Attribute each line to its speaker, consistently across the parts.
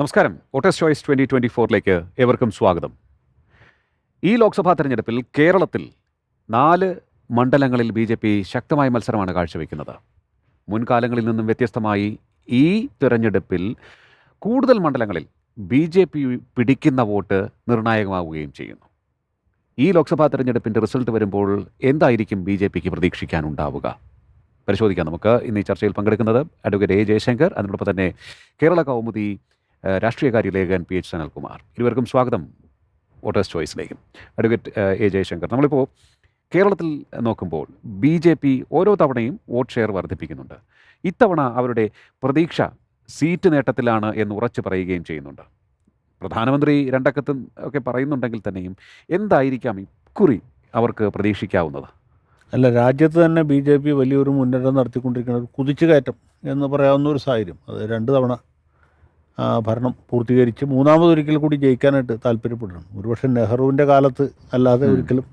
Speaker 1: നമസ്കാരം. Voters choice twenty twenty ഫോറിലേക്ക് ഏവർക്കും സ്വാഗതം. ഈ ലോക്സഭാ തെരഞ്ഞെടുപ്പിൽ കേരളത്തിൽ നാല് മണ്ഡലങ്ങളിൽ ബി ജെ പി ശക്തമായ മത്സരമാണ് കാഴ്ചവെക്കുന്നത്. മുൻകാലങ്ങളിൽ നിന്നും വ്യത്യസ്തമായി ഈ തിരഞ്ഞെടുപ്പിൽ കൂടുതൽ മണ്ഡലങ്ങളിൽ ബി ജെ പി പിടിക്കുന്ന വോട്ട് നിർണായകമാവുകയും ചെയ്യുന്നു. ഈ ലോക്സഭാ തെരഞ്ഞെടുപ്പിന്റെ റിസൾട്ട് വരുമ്പോൾ എന്തായിരിക്കും ബി ജെ പിക്ക് പ്രതീക്ഷിക്കാനുണ്ടാവുക? പരിശോധിക്കാം നമുക്ക്. ഇന്ന് ഈ ചർച്ചയിൽ പങ്കെടുക്കുന്നത് അഡ്വക്കേറ്റ് എ ജയശങ്കർ അതിനോടൊപ്പം തന്നെ കേരള കൗമുദി രാഷ്ട്രീയകാര്യ ലേഖകൻ പി എച്ച് സനൽകുമാർ. ഇരുവർക്കും സ്വാഗതം വോട്ടേഴ്സ് ചോയ്സിലേക്ക്. അഡ്വക്കേറ്റ് എ ജയശങ്കർ നമ്മളിപ്പോൾ കേരളത്തിൽ നോക്കുമ്പോൾ ബി ജെ പി ഓരോ തവണയും വോട്ട് ഷെയർ വർദ്ധിപ്പിക്കുന്നുണ്ട്. ഇത്തവണ അവരുടെ പ്രതീക്ഷ സീറ്റ് നേട്ടത്തിലാണ് എന്ന് ഉറച്ചു പറയുകയും ചെയ്യുന്നുണ്ട്. പ്രധാനമന്ത്രി രണ്ടക്കത്ത് ഒക്കെ പറയുന്നുണ്ടെങ്കിൽ തന്നെയും എന്തായിരിക്കാം ഇക്കുറി അവർക്ക് പ്രതീക്ഷിക്കാവുന്നത്?
Speaker 2: അല്ല രാജ്യത്ത് തന്നെ ബി ജെ പി വലിയൊരു മുന്നേറ്റം നടത്തിക്കൊണ്ടിരിക്കുന്ന ഒരു കുതിച്ചുകയറ്റം എന്ന് പറയാവുന്ന ഒരു സാഹചര്യം. അത് രണ്ട് തവണ ഭരണം പൂർത്തീകരിച്ച് മൂന്നാമതൊരിക്കൽ കൂടി ജയിക്കാനായിട്ട് താല്പര്യപ്പെടണം. ഒരുപക്ഷെ നെഹ്റുവിന്റെ കാലത്ത് അല്ലാതെ. ഒരിക്കലും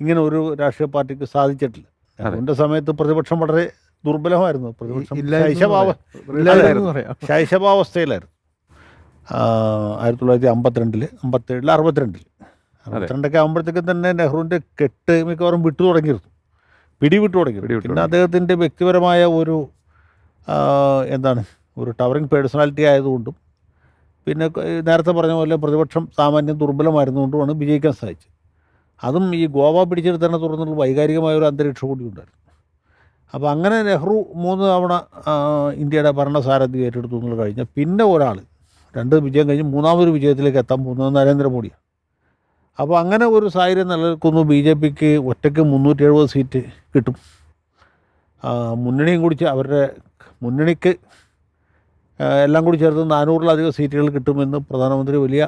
Speaker 2: ഇങ്ങനെ ഒരു രാഷ്ട്രീയ പാർട്ടിക്ക് സാധിച്ചിട്ടില്ല. നെഹ്റുവിന്റെ സമയത്ത് പ്രതിപക്ഷം വളരെ ദുർബലമായിരുന്നു. പ്രതിപക്ഷം ശൈശവാവ ശൈശവാവസ്ഥയിലായിരുന്നു. ആയിരത്തി തൊള്ളായിരത്തി അമ്പത്തിരണ്ടിൽ അമ്പത്തേഴിൽ അറുപത്തിരണ്ടിൽ അറുപത്തിരണ്ടൊക്കെ ആകുമ്പോഴത്തേക്കും തന്നെ നെഹ്റുവിന്റെ കെട്ട് മിക്കവാറും വിട്ടു തുടങ്ങിയിരുന്നു. പിടി വിട്ടു തുടങ്ങിയിരുന്നു പിന്നെ അദ്ദേഹത്തിന്റെ വ്യക്തിപരമായ ഒരു എന്താണ് ഒരു ടവറിങ് പേഴ്സണാലിറ്റി ആയതുകൊണ്ടും പിന്നെ നേരത്തെ പറഞ്ഞ പോലെ പ്രതിപക്ഷം സാമാന്യം ദുർബലമായിരുന്നുകൊണ്ടുമാണ് വിജയിക്കാൻ സാധിച്ചത്. അതും ഈ ഗോവ പിടിച്ചെടുത്തതിനെ തുടർന്നുള്ള വൈകാരികമായ ഒരു അന്തരീക്ഷം കൂടി ഉണ്ടായിരുന്നു. അപ്പോൾ അങ്ങനെ നെഹ്റു മൂന്ന് തവണ ഇന്ത്യയുടെ ഭരണസാരഥി ഏറ്റെടുത്തു എന്നുള്ള കഴിഞ്ഞാൽ പിന്നെ ഒരാൾ രണ്ട് വിജയം കഴിഞ്ഞ് മൂന്നാമതൊരു വിജയത്തിലേക്ക് എത്താൻ പോകുന്നത് നരേന്ദ്രമോദിയാണ്. അപ്പോൾ അങ്ങനെ ഒരു സാഹചര്യം നിലനിൽക്കുന്നു. ബി ജെ പിക്ക് ഒറ്റയ്ക്ക് മുന്നൂറ്റി എഴുപത് സീറ്റ് കിട്ടും. മുന്നണിയും കുടിച്ച് അവരുടെ മുന്നണിക്ക് എല്ലാം കൂടി ചേർത്ത് നാനൂറിലധികം സീറ്റുകൾ കിട്ടുമെന്ന് പ്രധാനമന്ത്രി വലിയ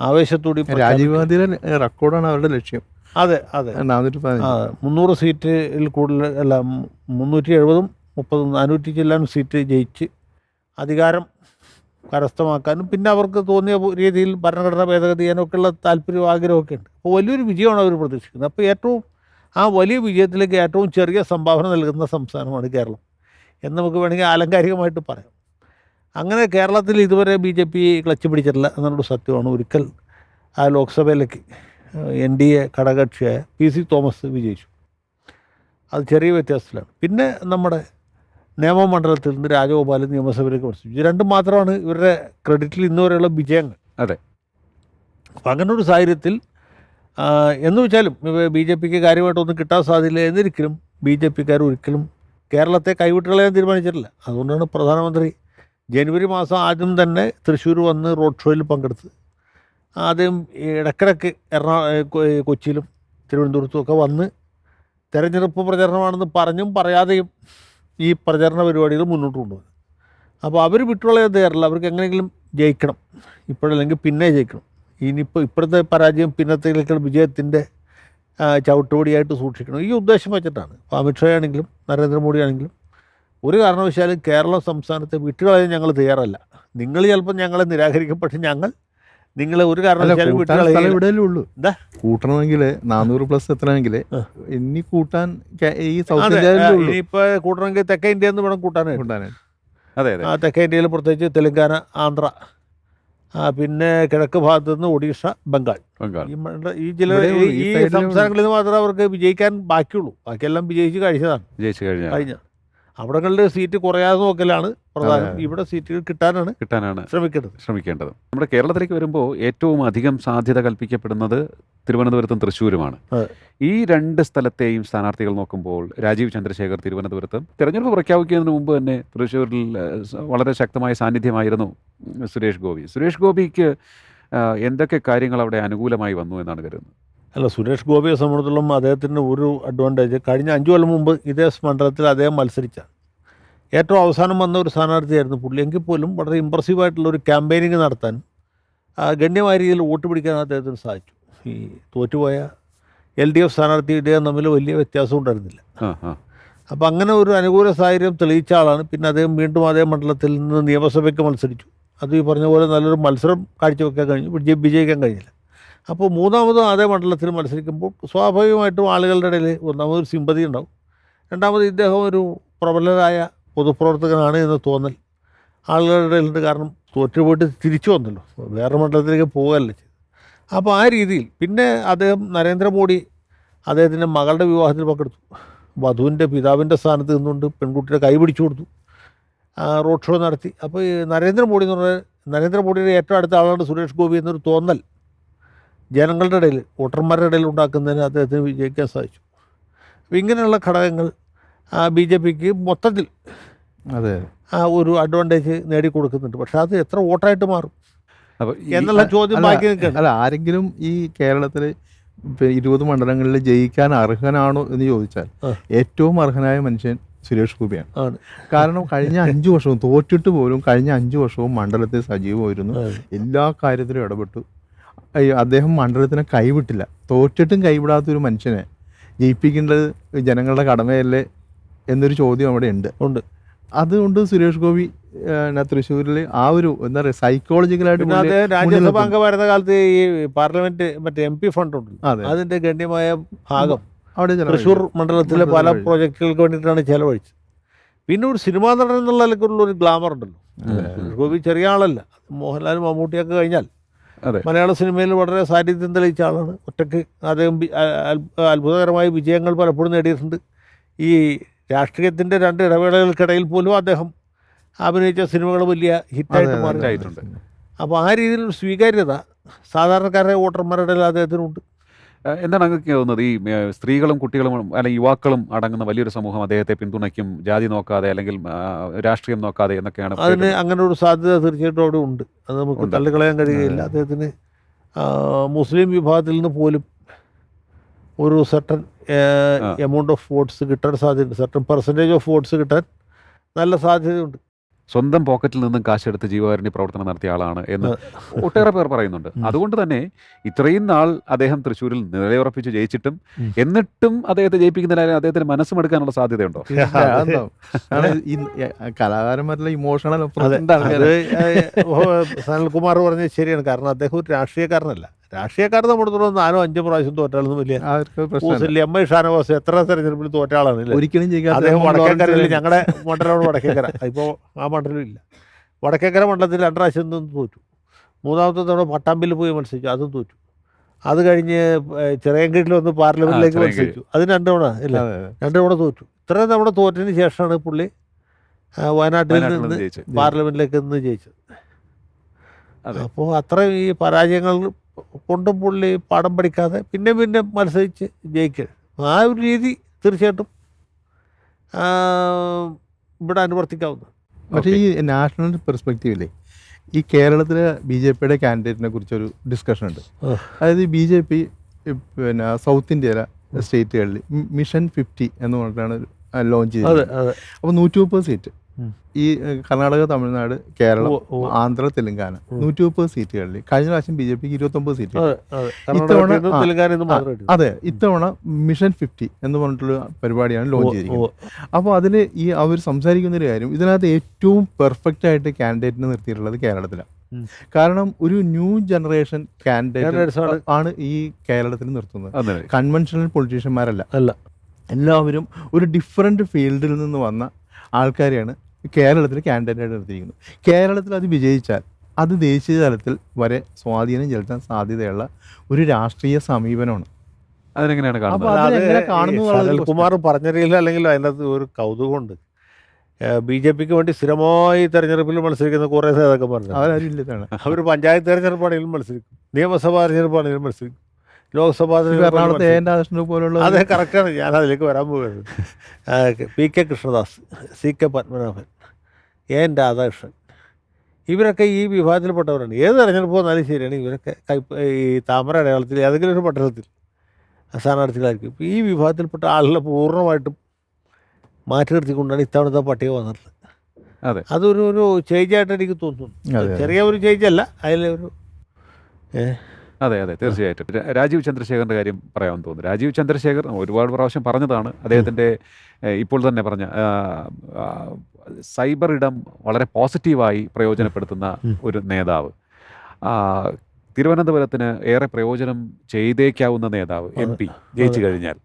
Speaker 2: ആവേശത്തോടി
Speaker 3: രാജീവ്. ഗാന്ധിയുടെ റെക്കോർഡാണ് അവരുടെ ലക്ഷ്യം.
Speaker 2: അതെ അതെ. മുന്നൂറ് സീറ്റിൽ കൂടുതൽ അല്ല മുന്നൂറ്റി എഴുപതും മുപ്പതും നാനൂറ്റി ചെല്ലാൻ സീറ്റ് ജയിച്ച് അധികാരം കരസ്ഥമാക്കാനും പിന്നെ അവർക്ക് തോന്നിയ രീതിയിൽ ഭരണഘടന ഭേദഗതി ചെയ്യാനൊക്കെയുള്ള താല്പര്യവും ആഗ്രഹമൊക്കെ ഉണ്ട്. അപ്പോൾ വലിയൊരു വിജയമാണ് അവർ പ്രതീക്ഷിക്കുന്നത്. അപ്പോൾ ഏറ്റവും ആ വലിയ വിജയത്തിലേക്ക് ഏറ്റവും ചെറിയ സംഭാവന നൽകുന്ന സംസ്ഥാനമാണ് കേരളം എന്ന് നമുക്ക് വേണമെങ്കിൽ ആലങ്കാരികമായിട്ട് പറയാം. അങ്ങനെ കേരളത്തിൽ ഇതുവരെ ബി ജെ പി ക്ലച്ച് പിടിച്ചിട്ടില്ല എന്നുള്ളൊരു സത്യമാണ്. ഒരിക്കൽ ആ ലോക്സഭയിലേക്ക് എൻ ഡി എ ഘടകകക്ഷിയായ പി സി തോമസ് വിജയിച്ചു. അത് ചെറിയ വ്യത്യാസത്തിലാണ്. പിന്നെ നമ്മുടെ നിയമമണ്ഡലത്തിൽ നിന്ന് രാജഗോപാലൻ നിയമസഭയിലേക്ക് മത്സരിച്ചു. രണ്ടും മാത്രമാണ് ഇവരുടെ ക്രെഡിറ്റിൽ ഇന്ന് വരെയുള്ള വിജയങ്ങൾ.
Speaker 1: അതെ.
Speaker 2: അപ്പം അങ്ങനെ ഒരു സാഹചര്യത്തിൽ എന്ന് വെച്ചാലും ബി ജെ പിക്ക് കാര്യമായിട്ടൊന്നും കിട്ടാൻ സാധ്യതയില്ല എന്നിരിക്കലും ബി ജെ പിക്കാർ ഒരിക്കലും കേരളത്തെ കൈവിട്ടുകളയാൻ തീരുമാനിച്ചിട്ടില്ല. അതുകൊണ്ടാണ് പ്രധാനമന്ത്രി ജനുവരി മാസം ആദ്യം തന്നെ തൃശ്ശൂർ വന്ന് റോഡ് ഷോയിൽ പങ്കെടുത്ത്. ആദ്യം ഇടക്കിടക്ക് എറണാ കൊച്ചിയിലും തിരുവനന്തപുരത്തും ഒക്കെ വന്ന് തെരഞ്ഞെടുപ്പ് പ്രചരണമാണെന്ന് പറഞ്ഞും പറയാതെയും ഈ പ്രചരണ പരിപാടികൾ മുന്നോട്ട് കൊണ്ടുപോകുന്നത് അപ്പോൾ അവർ വിട്ടുകളയാൻ തയ്യാറില്ല അവർക്ക് എങ്ങനെയെങ്കിലും ജയിക്കണം. ഇപ്പോഴല്ലെങ്കിൽ പിന്നെ ജയിക്കണം. ഇനിയിപ്പോൾ ഇപ്പോഴത്തെ പരാജയം പിന്നത്തേക്കുള്ള വിജയത്തിന്റെ ചവിട്ടുപടിയായിട്ട് സൂക്ഷിക്കണം. ഈ ഉദ്ദേശം വെച്ചിട്ടാണ്. അമിത്ഷാ ആണെങ്കിലും നരേന്ദ്രമോദി ആണെങ്കിലും ഒരു കാരണവശാലും കേരള സംസ്ഥാനത്തെ വിട്ടുകളയാൻ ഞങ്ങൾ തയ്യാറല്ല. നിങ്ങൾ ചിലപ്പോൾ ഞങ്ങളെ നിരാകരിക്കും. പക്ഷെ ഞങ്ങൾ നിങ്ങളെ ഒരു കാരണവശാലും
Speaker 3: ഉള്ളൂ.
Speaker 2: എന്താ?
Speaker 3: കൂട്ടണമെങ്കിൽ നാനൂറ് പ്ലസ് എത്തണമെങ്കിൽ. ഇനി കൂട്ടാൻ ഈ സൗത്ത്
Speaker 2: ഇനിയിപ്പോൾ കൂട്ടണമെങ്കിൽ തെക്കേ ഇന്ത്യയിൽ നിന്ന് വേണം കൂട്ടാനായിട്ട്.
Speaker 3: കൂട്ടാനായിട്ട്.
Speaker 1: അതെ അതെ.
Speaker 2: ആ തെക്കേ ഇന്ത്യയിൽ പ്രത്യേകിച്ച് തെലങ്കാന ആന്ധ്ര പിന്നെ കിഴക്ക് ഭാഗത്ത് നിന്ന് ഒഡീഷ ബംഗാൾ.
Speaker 1: ബംഗാൾ.
Speaker 2: ഈ ചില ഈ. സംസ്ഥാനങ്ങളിൽ നിന്ന് മാത്രമേ അവർക്ക് വിജയിക്കാൻ ബാക്കിയുള്ളൂ. ബാക്കിയെല്ലാം വിജയിച്ച് കഴിച്ചതാണ്
Speaker 1: വിജയിച്ച്
Speaker 2: കഴിഞ്ഞ. അവിടങ്ങളിൽ സീറ്റ് കുറയാതെ നോക്കലാണ് പ്രധാനം. ഇവിടെ സീറ്റുകൾ കിട്ടാനാണ്
Speaker 1: കിട്ടാനാണ്
Speaker 2: ശ്രമിക്കേണ്ടത്.
Speaker 1: ശ്രമിക്കേണ്ടത്. നമ്മുടെ കേരളത്തിലേക്ക് വരുമ്പോൾ ഏറ്റവും അധികം സാധ്യത കൽപ്പിക്കപ്പെടുന്നത് തിരുവനന്തപുരത്തും തൃശ്ശൂരുമാണ്. ഈ രണ്ട് സ്ഥലത്തെയും സ്ഥാനാർത്ഥികൾ നോക്കുമ്പോൾ രാജീവ് ചന്ദ്രശേഖർ തിരുവനന്തപുരത്തും തിരഞ്ഞെടുപ്പ് പ്രഖ്യാപിക്കുന്നതിന് മുമ്പ് തന്നെ തൃശ്ശൂരിൽ വളരെ ശക്തമായ സാന്നിധ്യമായിരുന്നു സുരേഷ് ഗോപി. സുരേഷ് ഗോപിക്ക് എന്തൊക്കെ കാര്യങ്ങൾ അവിടെ അനുകൂലമായി വന്നു എന്നാണ് കരുതുന്നത്?
Speaker 2: അല്ല സുരേഷ് ഗോപിയെ സംബന്ധിച്ചിടത്തോളം അദ്ദേഹത്തിന് ഒരു അഡ്വാന്റേജ് കഴിഞ്ഞ അഞ്ചു കൊല്ലം മുമ്പ് ഇതേ മണ്ഡലത്തിൽ അദ്ദേഹം മത്സരിച്ച. ഏറ്റവും അവസാനം വന്ന ഒരു സ്ഥാനാർത്ഥിയായിരുന്നു പുള്ളി. എങ്കിൽ പോലും വളരെ ഇമ്പ്രസീവായിട്ടുള്ള ഒരു ക്യാമ്പയിനിങ് നടത്താൻ ആ, ഗണ്യമായ രീതിയിൽ വോട്ട് പിടിക്കാൻ അദ്ദേഹത്തിന് സാധിച്ചു. ഈ തോറ്റുപോയ എൽ ഡി എഫ് സ്ഥാനാർത്ഥി ഇദ്ദേഹം തമ്മിൽ വലിയ വ്യത്യാസം ഉണ്ടായിരുന്നില്ല. അപ്പോൾ അങ്ങനെ ഒരു അനുകൂല സാഹചര്യം തെളിയിച്ച ആളാണ്. പിന്നെ അദ്ദേഹം വീണ്ടും അതേ മണ്ഡലത്തിൽ നിന്ന് നിയമസഭയ്ക്ക് മത്സരിച്ചു. അത് ഈ പറഞ്ഞ പോലെ നല്ലൊരു മത്സരം കാഴ്ചവെക്കാൻ കഴിഞ്ഞു. വിജയ- വിജയിക്കാൻ കഴിഞ്ഞില്ല. അപ്പോൾ മൂന്നാമതും അതേ മണ്ഡലത്തിൽ മത്സരിക്കുമ്പോൾ സ്വാഭാവികമായിട്ടും ആളുകളുടെ ഇടയിൽ ഒന്നാമത് ഒരു സിമ്പതി ഉണ്ടാവും. രണ്ടാമത് ഇദ്ദേഹം ഒരു പ്രബലരായ പൊതുപ്രവർത്തകനാണ് എന്ന് തോന്നൽ. ആളുകളുടെ ഇടയിലുണ്ട് കാരണം തോറ്റുപോയിട്ട് തിരിച്ചു വന്നല്ലോ. വേറെ മണ്ഡലത്തിലേക്ക് പോകുകയല്ലേ ചെയ്തു അപ്പോൾ ആ രീതിയിൽ പിന്നെ അദ്ദേഹം നരേന്ദ്രമോദി അദ്ദേഹത്തിന്റെ മകളുടെ വിവാഹത്തിൽ പങ്കെടുത്തു. വധുവിന്റെ പിതാവിന്റെ സ്ഥാനത്ത് നിന്നുകൊണ്ട് പെൺകുട്ടിയുടെ കൈ പിടിച്ചു കൊടുത്തു. റോഡ് ഷോ നടത്തി. അപ്പോൾ നരേന്ദ്രമോദി എന്ന് പറഞ്ഞാൽ നരേന്ദ്രമോദിയുടെ ഏറ്റവും അടുത്ത ആളാണ് സുരേഷ് ഗോപി എന്നൊരു തോന്നൽ. ജനങ്ങളുടെ ഇടയിൽ വോട്ടർമാരുടെ ഇടയിൽ ഉണ്ടാക്കുന്നതിന് അദ്ദേഹത്തിന് വിജയിക്കാൻ സാധിച്ചു. അപ്പോൾ ഇങ്ങനെയുള്ള ഘടകങ്ങൾ ബി ജെ പിക്ക് മൊത്തത്തിൽ
Speaker 3: അതെ.
Speaker 2: ആ ഒരു അഡ്വാന്റേജ് നേടിക്കൊടുക്കുന്നുണ്ട്. പക്ഷെ അത് എത്ര വോട്ടായിട്ട് മാറും?
Speaker 1: അപ്പൊ
Speaker 2: എന്നുള്ള ചോദ്യം ബാക്കി നിൽക്കുന്നത്
Speaker 3: അല്ല ആരെങ്കിലും ഈ കേരളത്തിൽ ഇരുപത് മണ്ഡലങ്ങളിൽ ജയിക്കാൻ അർഹനാണോ എന്ന് ചോദിച്ചാൽ ഏറ്റവും അർഹനായ മനുഷ്യൻ സുരേഷ് ഗോപിയാണ്. കാരണം കഴിഞ്ഞ അഞ്ചു വർഷവും തോറ്റിട്ട് പോലും കഴിഞ്ഞ അഞ്ചു വർഷവും മണ്ഡലത്തിൽ സജീവമായിരുന്നു. എല്ലാ കാര്യത്തിലും ഇടപെട്ടു. അദ്ദേഹം മണ്ഡലത്തിനെ കൈവിട്ടില്ല. തോറ്റിട്ടും കൈവിടാത്ത ഒരു മനുഷ്യനെ ജയിപ്പിക്കേണ്ടത് ജനങ്ങളുടെ കടമയല്ലേ എന്നൊരു ചോദ്യം അവിടെ ഉണ്ട്.
Speaker 2: ഉണ്ട്.
Speaker 3: അതുകൊണ്ട് സുരേഷ് ഗോപി തൃശ്ശൂരിൽ ആ ഒരു എന്താ പറയുക സൈക്കോളജിക്കലായിട്ട്
Speaker 2: രാജ്യസഭ അംഗമായിരുന്ന കാലത്ത് ഈ പാർലമെന്റ് മറ്റേ എം പി ഫണ്ട്
Speaker 3: ഉണ്ട്
Speaker 2: അതിന്റെ ഗണ്യമായ ഭാഗം
Speaker 3: അവിടെ.
Speaker 2: തൃശ്ശൂർ മണ്ഡലത്തിലെ പല പ്രോജക്റ്റുകൾക്ക് വേണ്ടിയിട്ടാണ് ചെലവഴിച്ചത്. പിന്നെ ഒരു സിനിമാ നടൻ എന്നുള്ള നിലക്കുള്ള ഒരു ഗ്ലാമർ ഉണ്ടല്ലോ. സുരേഷ് ഗോപി ചെറിയ ആളല്ല. മോഹൻലാൽ മമ്മൂട്ടിയൊക്കെ കഴിഞ്ഞാൽ. മലയാള സിനിമയിൽ വളരെ സാന്നിധ്യം തെളിയിച്ച ആളാണ്. ഒറ്റയ്ക്ക് അദ്ദേഹം അത്ഭുതകരമായ വിജയങ്ങൾ പലപ്പോഴും നേടിയിട്ടുണ്ട്. ഈ രാഷ്ട്രീയത്തിന്റെ രണ്ട് ഇടവേളകൾക്കിടയിൽ പോലും അദ്ദേഹം അഭിനയിച്ച സിനിമകൾ വലിയ ഹിറ്റായിട്ട്
Speaker 3: മാറിയിട്ടുണ്ട്.
Speaker 2: മാറി അപ്പോൾ ആ രീതിയിൽ സ്വീകാര്യത സാധാരണക്കാരായ വോട്ടർമാരുടെ ഇടയിൽ അദ്ദേഹത്തിനുണ്ട്.
Speaker 1: എന്താണ് അങ്ങക്ക് തോന്നുന്നത്? ഈ സ്ത്രീകളും കുട്ടികളും അല്ലെങ്കിൽ യുവാക്കളും അടങ്ങുന്ന വലിയൊരു സമൂഹം അദ്ദേഹത്തെ പിന്തുണയ്ക്കും ജാതി നോക്കാതെ അല്ലെങ്കിൽ രാഷ്ട്രീയം നോക്കാതെ എന്നൊക്കെയാണ്
Speaker 2: അതിന് അങ്ങനെ ഒരു സാധ്യത തീർച്ചയായിട്ടും അവിടെ ഉണ്ട്. അത് നമുക്ക്. തള്ളിക്കളയാൻ കഴിയുകയില്ല. അദ്ദേഹത്തിന് മുസ്ലിം വിഭാഗത്തിൽ നിന്ന് പോലും ഒരു സർട്ടൺ
Speaker 1: ആ.
Speaker 2: എമൗണ്ട് ഓഫ് വോട്ട്സ് കിട്ടാൻ സാധ്യതയുണ്ട് സർട്ടൺ പെർസെന്റേജ് ഓഫ് വോട്ട്സ് കിട്ടാൻ നല്ല സാധ്യതയുണ്ട്.
Speaker 1: സ്വന്തം പോക്കറ്റിൽ നിന്നും കാശെടുത്ത് ജീവകാരുണ്യ പ്രവർത്തനം നടത്തിയ ആളാണ് എന്ന് ഒട്ടേറെ പേർ പറയുന്നുണ്ട്. അതുകൊണ്ട് തന്നെ ഇത്രയും നാൾ അദ്ദേഹം തൃശ്ശൂരിൽ നിലയുറപ്പിച്ച് ജയിച്ചിട്ടും എന്നിട്ടും അദ്ദേഹത്തെ ജയിപ്പിക്കുന്നതിനായി അദ്ദേഹത്തിന് മനസ്സുമെടുക്കാനുള്ള സാധ്യതയുണ്ടോ?
Speaker 3: ഈ കലാകാരന്മാരുടെ ഇമോഷണൽ
Speaker 2: സനൽകുമാർ പറഞ്ഞത് ശരിയാണ്. കാരണം അദ്ദേഹം ഒരു രാഷ്ട്രീയക്കാരനല്ല. രാഷ്ട്രീയക്കാർ നമ്മുടെ തുടർന്ന് നാലോ അഞ്ചോ പ്രാവശ്യം തോറ്റാളൊന്നും വലിയ
Speaker 3: പ്രശ്നമില്ല.
Speaker 2: എം ഐ ഷാനവാസ് എത്ര തെരഞ്ഞെടുപ്പിൽ തോറ്റാളാണ്
Speaker 3: ഒരിക്കലും ചെയ്യാതെ
Speaker 2: അദ്ദേഹം വടക്കേക്കരയിൽ ഞങ്ങളുടെ മണ്ഡലമാണ് വടക്കേക്കര. ഇപ്പോൾ ആ മണ്ഡലം ഇല്ല. വടക്കേക്കര മണ്ഡലത്തിൽ രണ്ട് പ്രാവശ്യം നിന്ന് തോറ്റു. മൂന്നാമത്തെ തവണ പട്ടാമ്പിൽ പോയി മത്സരിച്ചു. അതും തോറ്റു. അത് കഴിഞ്ഞ് ചെറിയൻകീഴിൽ വന്ന് പാർലമെന്റിലേക്ക് മത്സരിച്ചു. അത് രണ്ട് തവണ ഇല്ല. രണ്ട് തവണ തോറ്റു. ഇത്രയും തവണ തോറ്റതിന് ശേഷമാണ് പുള്ളി വയനാട്ടിൽ നിന്ന് പാർലമെന്റിലേക്ക് നിന്ന് ജയിച്ചത്. അപ്പോൾ അത്രയും ഈ പരാജയങ്ങൾ കൊണ്ടും പുള്ളി പാഠം പഠിക്കാതെ പിന്നെ പിന്നെ മത്സരിച്ച് ജയിക്കുക ആ ഒരു രീതി തീർച്ചയായിട്ടും ഇവിടെ അനുവർത്തിക്കാവുന്നത്
Speaker 3: പക്ഷേ ഈ നാഷണൽ പെർസ്പെക്റ്റീവില്ലേ ഈ കേരളത്തിലെ ബി ജെ പിയുടെ കാൻഡിഡേറ്റിനെ കുറിച്ചൊരു ഡിസ്കഷൻ ഉണ്ട്. അതായത് ബി ജെ പി പിന്നെ സൗത്ത് ഇന്ത്യയിലെ സ്റ്റേറ്റുകളിൽ മിഷൻ ഫിഫ്റ്റി എന്ന് പറഞ്ഞിട്ടാണ് ലോഞ്ച് ചെയ്തത് അപ്പോൾ നൂറ്റി മുപ്പത് സീറ്റ്. ഈ കർണാടക തമിഴ്നാട് കേരളം. ആന്ധ്ര തെലങ്കാന. നൂറ്റി മുപ്പത് സീറ്റുകളിൽ കഴിഞ്ഞ പ്രാവശ്യം ബി ജെ പിക്ക് ഇരുപത്തൊമ്പത് സീറ്റ് ഇത്തവണ അതെ ഇത്തവണ മിഷൻ ഫിഫ്റ്റി എന്ന് പറഞ്ഞിട്ടുള്ള പരിപാടിയാണ് ലോഞ്ച് ചെയ്തിരിക്കുന്നത്. അപ്പോൾ അതിൽ ഈ അവർ സംസാരിക്കുന്ന ഒരു കാര്യം ഇതിനകത്ത് ഏറ്റവും പെർഫെക്റ്റ് ആയിട്ട് കാൻഡിഡേറ്റിനെ നിർത്തിയിട്ടുള്ളത് കേരളത്തിലാണ്. കാരണം ഒരു ന്യൂ ജനറേഷൻ കാൻഡിഡേറ്റ്
Speaker 2: ആണ്.
Speaker 3: ഈ കേരളത്തിൽ നിർത്തുന്നത്. കൺവെൻഷണൽ പൊളിറ്റീഷ്യന്മാരല്ല
Speaker 2: അല്ല.
Speaker 3: എല്ലാവരും ഒരു ഡിഫറെന്റ് ഫീൽഡിൽ നിന്ന് വന്ന ആൾക്കാരെയാണ് കേരളത്തിൽ ക്യാൻഡിഡേറ്റ് എടുത്തിരിക്കുന്നു കേരളത്തിൽ അത് വിജയിച്ചാൽ അത് ദേശീയ തലത്തിൽ വരെ സ്വാധീനം ചെലുത്താൻ സാധ്യതയുള്ള ഒരു രാഷ്ട്രീയ സമീപനമാണ്.
Speaker 1: അതിനെങ്ങനെയാണ്
Speaker 3: പറഞ്ഞ
Speaker 1: കാണുന്നത്
Speaker 3: അത്
Speaker 2: അത്
Speaker 3: എങ്ങനെ കാണുന്നു എന്നുള്ളത് ഒരു
Speaker 2: സനൽകുമാർ അല്ലെങ്കിൽ അതിനകത്ത് ഒരു കൗതുകമുണ്ട്. ബി ജെ പിക്ക് വേണ്ടി സ്ഥിരമായി തെരഞ്ഞെടുപ്പിൽ മത്സരിക്കുന്ന കുറേ
Speaker 3: നേതാക്കൾ പറഞ്ഞു
Speaker 2: അവർ പഞ്ചായത്ത് തെരഞ്ഞെടുപ്പാണെങ്കിലും മത്സരിക്കും. നിയമസഭാ തെരഞ്ഞെടുപ്പാണെങ്കിലും മത്സരിക്കും. ലോക്സഭാ
Speaker 3: പോലുള്ള
Speaker 2: അതെ കറക്റ്റാണ് ഞാൻ അതിലേക്ക് വരാൻ പോകുന്നത് P K Krishnadas C K Padmanabhan. N Radhakrishnan. ഇവരൊക്കെ ഈ വിഭാഗത്തിൽപ്പെട്ടവരാണ്. ഏത് തെരഞ്ഞെടുപ്പ് വന്നാലും ശരിയാണ് ഇവരൊക്കെ ഈ താമര അടയാളത്തിൽ ഏതെങ്കിലും ഒരു പട്ടണത്തിൽ സ്ഥാനാർത്ഥികളായിരിക്കും ഇപ്പോൾ ഈ വിഭാഗത്തിൽപ്പെട്ട ആളുകളെ പൂർണമായിട്ടും മാറ്റി നിർത്തിക്കൊണ്ടാണ് ഇത്തവണത്തെ പട്ടിക വന്നിട്ടുള്ളത്.
Speaker 1: അതെ.
Speaker 2: അതൊരു ഒരു ചേഞ്ചായിട്ട് എനിക്ക് തോന്നുന്നു. ചെറിയ ഒരു ചേഞ്ചല്ല അതിലൊരു
Speaker 1: അതെ അതെ തീർച്ചയായിട്ടും. രാജീവ് ചന്ദ്രശേഖറിന്റെ കാര്യം പറയാമെന്ന് തോന്നുന്നു. രാജീവ് ചന്ദ്രശേഖർ ഒരുപാട് പ്രാവശ്യം പറഞ്ഞതാണ്. അദ്ദേഹത്തിന്റെ ഇപ്പോൾ തന്നെ പറഞ്ഞ സൈബർ ഇടം വളരെ പോസിറ്റീവായി പ്രയോജനപ്പെടുത്തുന്ന ഒരു നേതാവ്. തിരുവനന്തപുരത്തിന് ഏറെ പ്രയോജനം ചെയ്തേക്കാവുന്ന നേതാവ് എം പി ജയിച്ചു കഴിഞ്ഞാൽ.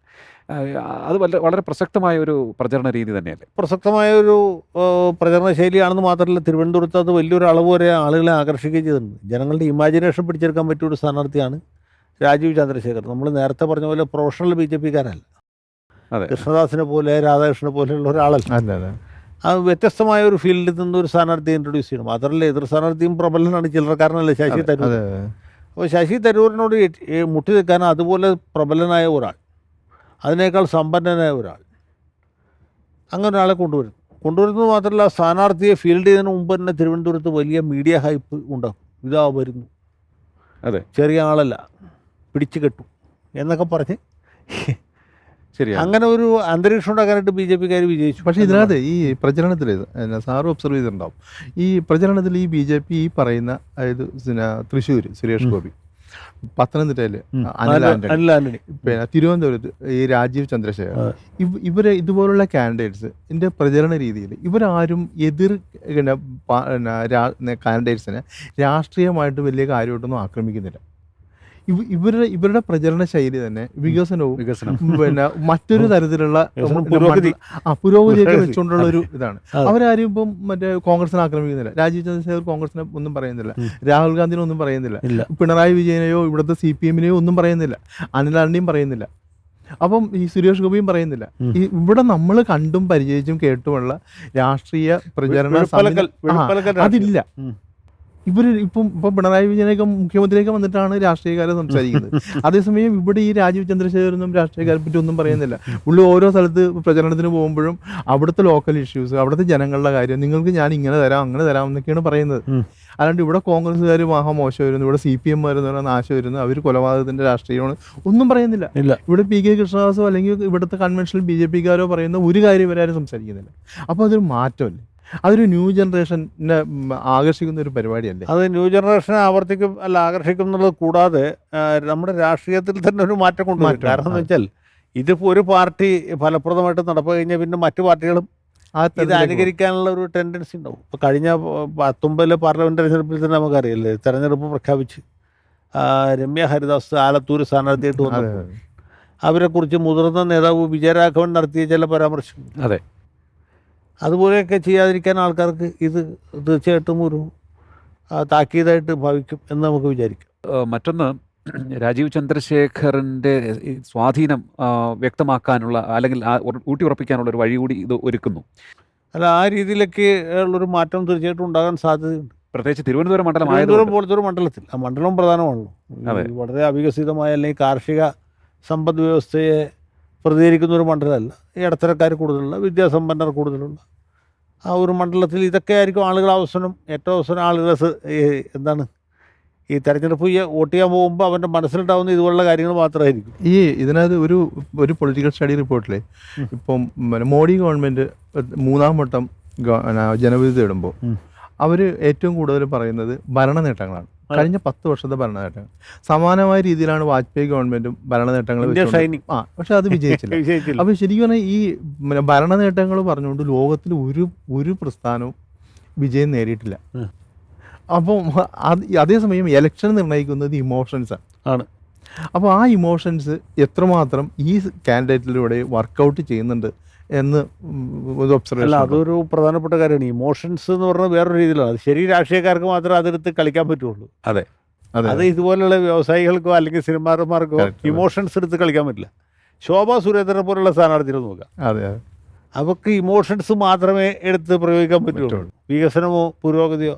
Speaker 1: അത് വളരെ വളരെ പ്രസക്തമായ ഒരു പ്രചരണ രീതി തന്നെയല്ലേ?
Speaker 2: പ്രസക്തമായ ഒരു പ്രചരണ ശൈലിയാണെന്ന് മാത്രമല്ല തിരുവനന്തപുരത്ത് അത് വലിയൊരു അളവ് വരെ ആളുകളെ ആകർഷിക്കുകയും ചെയ്തിട്ടുണ്ട്. ജനങ്ങളുടെ ഇമാജിനേഷൻ പിടിച്ചെടുക്കാൻ പറ്റിയ ഒരു സ്ഥാനാർത്ഥിയാണ് രാജീവ് ചന്ദ്രശേഖർ. നമ്മൾ നേരത്തെ പറഞ്ഞ പോലെ പ്രൊഫഷണൽ ബി ജെ പിക്കാരല്ല.
Speaker 1: അതെ.
Speaker 2: കൃഷ്ണദാസിനെ പോലെ രാധാകൃഷ്ണനെ പോലെയുള്ള ഒരാളല്ല.
Speaker 3: അല്ല അതെ
Speaker 2: അത്. വ്യത്യസ്തമായ ഒരു ഫീൽഡിൽ നിന്ന് ഒരു സ്ഥാനാർത്ഥിയെ ഇൻട്രൊഡ്യൂസ് ചെയ്യണം. മാത്രമല്ല എതിർ സ്ഥാനാർത്ഥിയും പ്രബലനാണ് ചില്ലറക്കാരനല്ലേ ശശി തരൂർ? അപ്പോൾ ശശി തരൂരിനോട് മുട്ടി നിൽക്കാൻ അതുപോലെ പ്രബലനായ ഒരാൾ അതിനേക്കാൾ സമ്പന്നനായ ഒരാൾ അങ്ങനെ ഒരാളെ കൊണ്ടുവരും കൊണ്ടുവരുന്നത് മാത്രമല്ല സ്ഥാനാർത്ഥിയെ ഫീൽഡ് ചെയ്തതിന് മുമ്പ് തന്നെ തിരുവനന്തപുരത്ത് വലിയ മീഡിയ ഹൈപ്പ് ഉണ്ടാകും. ഇതാ വരുന്നു.
Speaker 1: അതെ.
Speaker 2: ചെറിയ ആളല്ല പിടിച്ചു കെട്ടു എന്നൊക്കെ പറഞ്ഞ് അങ്ങനെ ഒരു അന്തരീക്ഷം ഉണ്ടാക്കാനായിട്ട് ബി ജെ പിക്കാർ വിജയിച്ചു.
Speaker 3: പക്ഷേ ഇതിനകത്ത് ഈ പ്രചരണത്തിൽ സാറ് ഒബ്സർവ് ചെയ്തിട്ടുണ്ടാവും. ഈ പ്രചരണത്തിൽ ഈ ബി ജെ പി ഈ പറയുന്ന അതായത് പിന്നെ തൃശ്ശൂർ സുരേഷ് ഗോപി പത്തനംതിട്ടയിൽ. അനിൽ ആന്റണി പിന്നെ തിരുവനന്തപുരത്ത് ഈ രാജീവ് ചന്ദ്രശേഖർ ഇവർ ഇതുപോലുള്ള കാൻഡിഡേറ്റ്സ് ഇതിന്റെ പ്രചരണ രീതിയിൽ ഇവരാരും എതിർ പിന്നെ കാൻഡിഡേറ്റ്സിനെ രാഷ്ട്രീയമായിട്ട് വലിയ കാര്യമായിട്ടൊന്നും ആക്രമിക്കുന്നില്ല. ഇവരുടെ ഇവരുടെ പ്രചരണ ശൈലി തന്നെ വികസനവും
Speaker 1: വികസനം.
Speaker 3: പിന്നെ മറ്റൊരു തരത്തിലുള്ള
Speaker 2: പുരോഗതി.
Speaker 3: ആ പുരോഗതിയൊക്കെ വെച്ചുകൊണ്ടുള്ള ഒരു ഇതാണ്. അവരാരും ഇപ്പം മറ്റേ കോൺഗ്രസിനെ ആക്രമിക്കുന്നില്ല. രാജീവ് ചന്ദ്രശേഖർ കോൺഗ്രസിനെ ഒന്നും പറയുന്നില്ല. രാഹുൽ ഗാന്ധിനെ ഒന്നും പറയുന്നില്ല. പിണറായി വിജയനെയോ ഇവിടുത്തെ സി പി എമ്മിനെയോ ഒന്നും പറയുന്നില്ല. അനിലാണ്ടിയും പറയുന്നില്ല. അപ്പം ഈ സുരേഷ് ഗോപിയും പറയുന്നില്ല. ഈ ഇവിടെ നമ്മൾ കണ്ടും പരിചയിച്ചും കേട്ടുമുള്ള രാഷ്ട്രീയ പ്രചരണ. അതില്ല. ഇവർ ഇപ്പം ഇപ്പം പിണറായി വിജയനൊക്കെ മുഖ്യമന്ത്രിയൊക്കെ വന്നിട്ടാണ് രാഷ്ട്രീയക്കാരെ സംസാരിക്കുന്നത്. അതേസമയം ഇവിടെ ഈ രാജീവ് ചന്ദ്രശേഖരനും രാഷ്ട്രീയക്കാരെ പറ്റി ഒന്നും പറയുന്നില്ല. പുള്ളി ഓരോ സ്ഥലത്ത് പ്രചരണത്തിന് പോകുമ്പോഴും അവിടുത്തെ ലോക്കൽ ഇഷ്യൂസ് അവിടുത്തെ ജനങ്ങളുടെ കാര്യം നിങ്ങൾക്ക് ഞാൻ ഇങ്ങനെ തരാം അങ്ങനെ തരാം എന്നൊക്കെയാണ് പറയുന്നത്. അല്ലാണ്ട് ഇവിടെ കോൺഗ്രസ്സുകാർ മഹാ വരുന്നു ഇവിടെ സി പി എം വരുന്ന നാശം വരുന്നു അവർ കൊലപാതകത്തിന്റെ രാഷ്ട്രീയമാണ്. ഒന്നും പറയുന്നില്ല.
Speaker 2: ഇല്ല.
Speaker 3: ഇവിടെ പി കെ കൃഷ്ണദാസോ അല്ലെങ്കിൽ ഇവിടുത്തെ കൺവെൻഷനിൽ ബി ജെ പിക്കാരോ പറയുന്ന ഒരു കാര്യം ഇവരാരും സംസാരിക്കുന്നില്ല. അപ്പോൾ അതൊരു മാറ്റമല്ലേ? അതൊരു ന്യൂ ജനറേഷനെ ആകർഷിക്കുന്ന ഒരു പരിപാടിയല്ലേ?
Speaker 2: അത് ന്യൂ ജനറേഷനെ ആവർത്തിക്കും അല്ല ആകർഷിക്കും എന്നുള്ളത് കൂടാതെ നമ്മുടെ രാഷ്ട്രീയത്തിൽ തന്നെ ഒരു മാറ്റം കൊണ്ടുവരും. കാരണം എന്ന് വെച്ചാൽ ഇതിപ്പോൾ ഒരു പാർട്ടി ഫലപ്രദമായിട്ട് നടപ്പ് കഴിഞ്ഞാൽ പിന്നെ മറ്റു പാർട്ടികളും
Speaker 3: ആ
Speaker 2: ഇത് അനുകരിക്കാനുള്ള ഒരു ടെൻഡൻസി ഉണ്ടാവും. ഇപ്പോൾ കഴിഞ്ഞ പത്തൊമ്പതിലെ പാർലമെന്റ് തെരഞ്ഞെടുപ്പിൽ തന്നെ നമുക്കറിയില്ലേ തെരഞ്ഞെടുപ്പ് പ്രഖ്യാപിച്ച് രമ്യ ഹരിദാസ് ആലത്തൂർ സ്ഥാനാർത്ഥിയായിട്ട്. വന്നു. അവരെക്കുറിച്ച് മുതിർന്ന നേതാവ് വിജയരാഘവൻ നടത്തിയ ചില പരാമർശം
Speaker 1: അതെ.
Speaker 2: അതുപോലെയൊക്കെ ചെയ്യാതിരിക്കാൻ ആൾക്കാർക്ക് ഇത് തീർച്ചയായിട്ടും ഒരു താക്കീതായിട്ട് ഭാവിക്കും എന്ന് നമുക്ക് വിചാരിക്കാം.
Speaker 1: മറ്റൊന്ന് രാജീവ് ചന്ദ്രശേഖറിന്റെ സ്വാധീനം വ്യക്തമാക്കാനുള്ള അല്ലെങ്കിൽ ഊട്ടി ഉറപ്പിക്കാനുള്ള ഒരു വഴി കൂടി ഇത് ഒരുക്കുന്നു.
Speaker 2: അല്ല ആ രീതിയിലൊക്കെ ഉള്ളൊരു മാറ്റം തീർച്ചയായിട്ടും ഉണ്ടാകാൻ സാധ്യതയുണ്ട്.
Speaker 1: പ്രത്യേകിച്ച് തിരുവനന്തപുരം മണ്ഡലം
Speaker 2: തിരുവനന്തപുരം പോലത്തെ ഒരു മണ്ഡലത്തിൽ ആ മണ്ഡലം പ്രധാനമാണല്ലോ.
Speaker 1: അതെ.
Speaker 2: വളരെ അവികസിതമായ അല്ലെങ്കിൽ കാർഷിക സമ്പദ് വ്യവസ്ഥയെ പ്രതികരിക്കുന്ന ഒരു മണ്ഡലമല്ല. ഈ ഇടത്തരക്കാർ കൂടുതലുള്ള വിദ്യാസമ്പന്നർ കൂടുതലുള്ള ആ ഒരു മണ്ഡലത്തിൽ ഇതൊക്കെ ആയിരിക്കും ആളുകൾ അവസരം ഏറ്റവും അവസരം ആളുകൾ എന്താണ് ഈ തെരഞ്ഞെടുപ്പ് വോട്ട് ചെയ്യാൻ പോകുമ്പോൾ അവന്റെ മനസ്സിലുണ്ടാവുന്ന ഇതുപോലുള്ള കാര്യങ്ങൾ മാത്രമായിരിക്കും
Speaker 3: ഈ ഇതിനകത്ത് ഒരു ഒരു പൊളിറ്റിക്കൽ സ്റ്റഡി റിപ്പോർട്ടിലെ
Speaker 2: ഉം.
Speaker 3: ഇപ്പം മോഡി ഗവൺമെന്റ് മൂന്നാം വട്ടം ജനവിധി തേടുമ്പോൾ. അവർ ഏറ്റവും കൂടുതൽ പറയുന്നത് ഭരണ നേട്ടങ്ങളാണ്. കഴിഞ്ഞ പത്ത് വർഷത്തെ ഭരണനേട്ടങ്ങൾ സമാനമായ രീതിയിലാണ് വാജ്പേയി ഗവൺമെന്റും ഭരണ നേട്ടങ്ങൾ
Speaker 2: ഇന്ത്യ
Speaker 3: വെച്ചുകൊണ്ട്
Speaker 2: ഷൈനിങ്
Speaker 3: ആ പക്ഷെ അത് വിജയിച്ചില്ല.
Speaker 2: അപ്പൊ
Speaker 3: അപ്പോൾ ശരിക്കും പറഞ്ഞാൽ ഈ ഭരണനേട്ടങ്ങൾ ഭരണ നേട്ടങ്ങൾ പറഞ്ഞുകൊണ്ട് ലോകത്തിൽ ഒരു ഒരു പ്രസ്ഥാനവും വിജയം നേടിയിട്ടില്ല. അപ്പം അതേസമയം ഇലക്ഷൻ നിർണയിക്കുന്നത് ഇമോഷൻസ്
Speaker 2: ആണ്.
Speaker 3: അപ്പോൾ ആ ഇമോഷൻസ് എത്രമാത്രം ഈ കാൻഡിഡേറ്റിലൂടെ വർക്കൗട്ട് ചെയ്യുന്നുണ്ട് എന്ന് ഒബ്സർവേഷൻ
Speaker 2: അതൊരു പ്രധാനപ്പെട്ട കാര്യമാണ്. ഇമോഷൻസ് എന്ന് പറഞ്ഞാൽ വേറൊരു രീതിയിലാണ്. അത് ശരി രാഷ്ട്രീയക്കാർക്ക് മാത്രമേ അതെടുത്ത് കളിക്കാൻ പറ്റുള്ളൂ.
Speaker 3: അതെ.
Speaker 2: അത് ഇതുപോലെയുള്ള വ്യവസായികൾക്കോ അല്ലെങ്കിൽ സിനിമാർമാർക്കോ. ഇമോഷൻസ് എടുത്ത് കളിക്കാൻ പറ്റില്ല. ശോഭ സുരേന്ദ്രനെ പോലുള്ള സ്ഥാനാർത്ഥികൾ നോക്കുക.
Speaker 3: അതെ അതെ.
Speaker 2: അവർക്ക് ഇമോഷൻസ് മാത്രമേ എടുത്ത് പ്രയോഗിക്കാൻ പറ്റുള്ളൂ. വികസനമോ പുരോഗതിയോ